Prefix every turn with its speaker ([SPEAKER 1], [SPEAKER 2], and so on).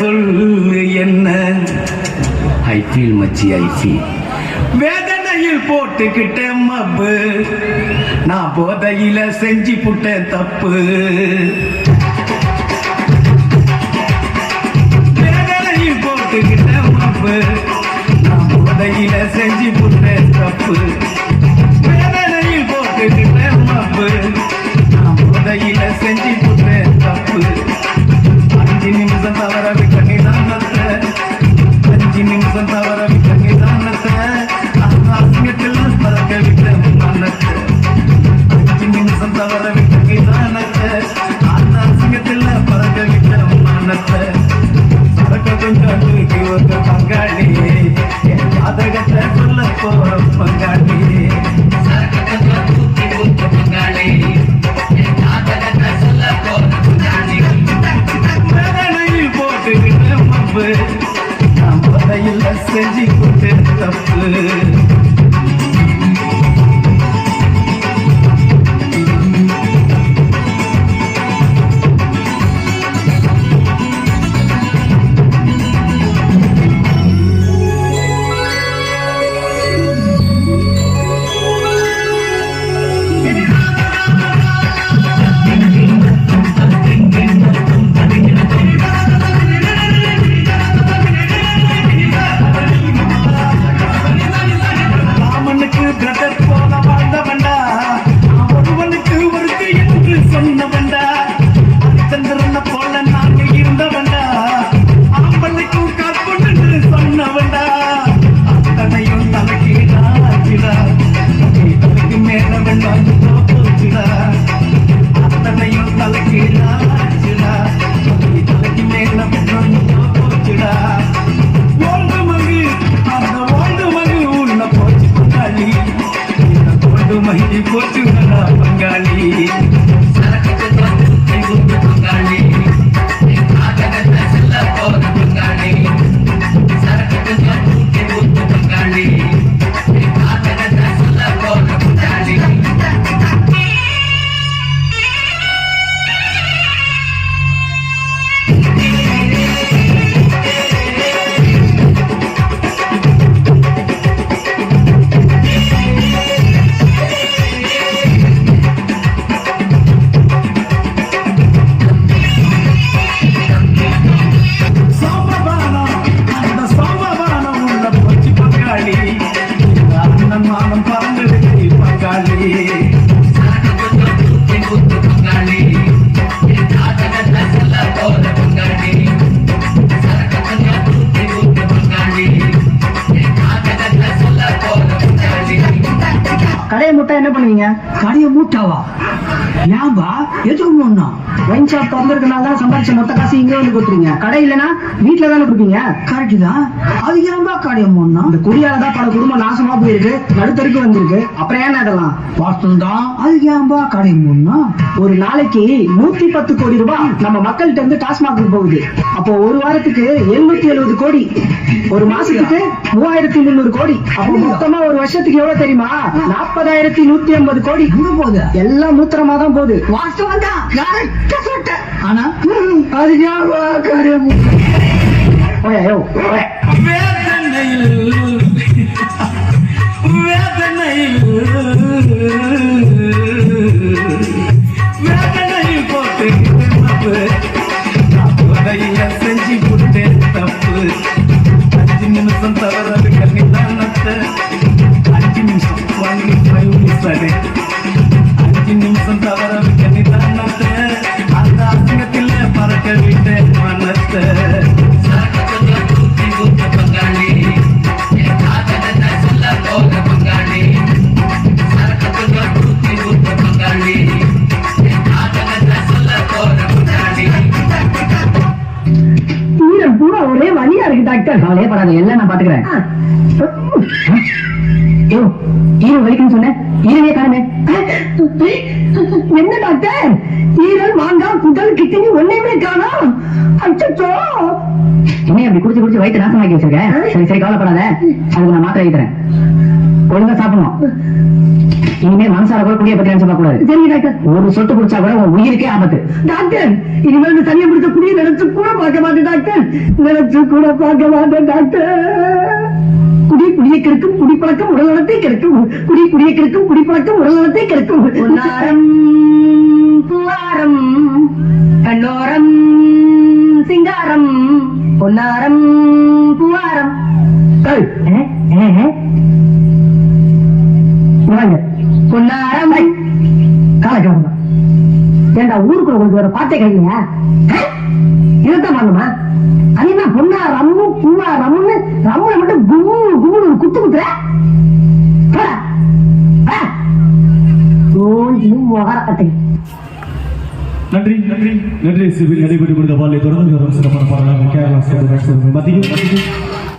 [SPEAKER 1] சொல்லு என்ன? I feel மச்சி ஐ ஃபீல் வேதனையில் போட்டுக்கிட்ட மப்பு. நான் போதையில செஞ்சு புட்டேன் தப்பு. வேதனையில் போட்டுக்கிட்ட மப்பு. நான் போதையில செஞ்சு புட்டேன் தப்பு. வேதனையில் போட்டுக்கிட்ட மப்பு. நான் போதையில செஞ்சு புட்டேன் தப்பு. 哦。
[SPEAKER 2] Everybody முட்டை என்ன பண்ணுவீங்க?
[SPEAKER 3] கடைய மூட்டாவா? ஏன்பா? எதுக்கு மூடணும்
[SPEAKER 2] ஒயின் ஷாப் திறந்திருக்கனால தான் சம்பாதிச்ச மொத்த காசு இங்கே வந்து கொடுத்துருங்க கடை இல்லைன்னா வீட்டில் தானே கொடுப்பீங்க?
[SPEAKER 3] கரெக்ட் தான். அது ஏன்பா கடைய மூடணும்?
[SPEAKER 2] இந்த குடியால தான் பல குடும்பம் நாசமா போயிருக்கு நடுத்தருக்கு வந்திருக்கு. அப்புறம் ஏன் அதெல்லாம்
[SPEAKER 3] வாஸ்தவம் தான் அது ஏன்பா கடை மூடணும்?
[SPEAKER 2] ஒரு நாளைக்கு நூத்தி பத்து கோடி ரூபாய் நம்ம மக்கள்கிட்ட இருந்து டாஸ்மாக் போகுது. அப்போ ஒரு வாரத்துக்கு எழுநூத்தி எழுபது கோடி. ஒரு மாசத்துக்கு மூவாயிரத்தி முந்நூறு கோடி. அப்போ மொத்தமா ஒரு வருஷத்துக்கு எவ்வளவு தெரியுமா? நாற்பதாயிரத்தி நூத்தி ஐம்பது கோடி
[SPEAKER 3] எங்க போகுது.
[SPEAKER 2] எல்லாம் மூத்திரமா தான் போகுது.
[SPEAKER 3] வாஸ்தவம் தான் கரெக்டா சொல்லிட்டேன் ஆனா
[SPEAKER 2] அது? ஓயா, யோ,
[SPEAKER 1] உதவிய செஞ்சு கொடுத்தேன் தப்பு. அஞ்சு நிமிஷம் தவறது கண்ணிதானத்தை அஞ்சு
[SPEAKER 2] ஒரே வலியா இருக்கு டாக்டர். கவலையே படாத எல்லாம் நான் பாத்துக்கிறேன்? யோ வலிக்குன்னு காணுமே. என்ன டாக்டர்? ஈரல் மாங்காய் குடல் கிட்னி ஒண்ணுமே காணோம் அச்சோ என்ன அப்படி குடிச்சு குடிச்சு வயிற்று நாசமாக்கி வச்சிருக்கேன் சரி சரி கவலைப்படாத. அதுக்கு நான் மாத்திரை ஒழுங்கா சாப்பிடணும். இனிமே மனசார கூட குடியை பத்தி நினைச்சு கூடாது. சரி டாக்டர். ஒரு சொட்டு குடிச்சா கூட உன் உயிருக்கே ஆபத்து. டாக்டர் இனிமேல் இந்த தனியா பிடிச்ச குடியை நினைச்சு கூட பார்க்க மாட்டேன் டாக்டர். நினைச்சு கூட பார்க்க மாட்டேன் டாக்டர். குடி குடியை கெடுக்கும் குடிப்பழக்கம் உடல்நலத்தை கெடுக்கும். குடி குடியை கெடுக்கும் குடிப்பழக்கம் உடல்நலத்தை கெடுக்கும்.
[SPEAKER 4] பொன்னாரம் பூவாரம் கண்ணோரம் சிங்காரம் பொன்னாரம் பூவாரம். பொன்னாரம்.
[SPEAKER 2] காலக்கிழமை ஏண்டா ஊருக்குள்ள உங்களுக்கு வேற பாட்டே கிடைக்கலையா இதுதான் பண்ணுமா அது என்ன பொண்ணா ரம்மு பூவா ரம்முன்னு ரம்முல மட்டும் கும்மு கும்முன்னு ஒரு குத்து குத்துற?
[SPEAKER 1] நன்றி நன்றி. நன்றி. சிவில் நடைபெற்று முடிந்த பாலை தொடர்ந்து வரும் சிறப்பான பாடலாக கேரளா மத்தியில்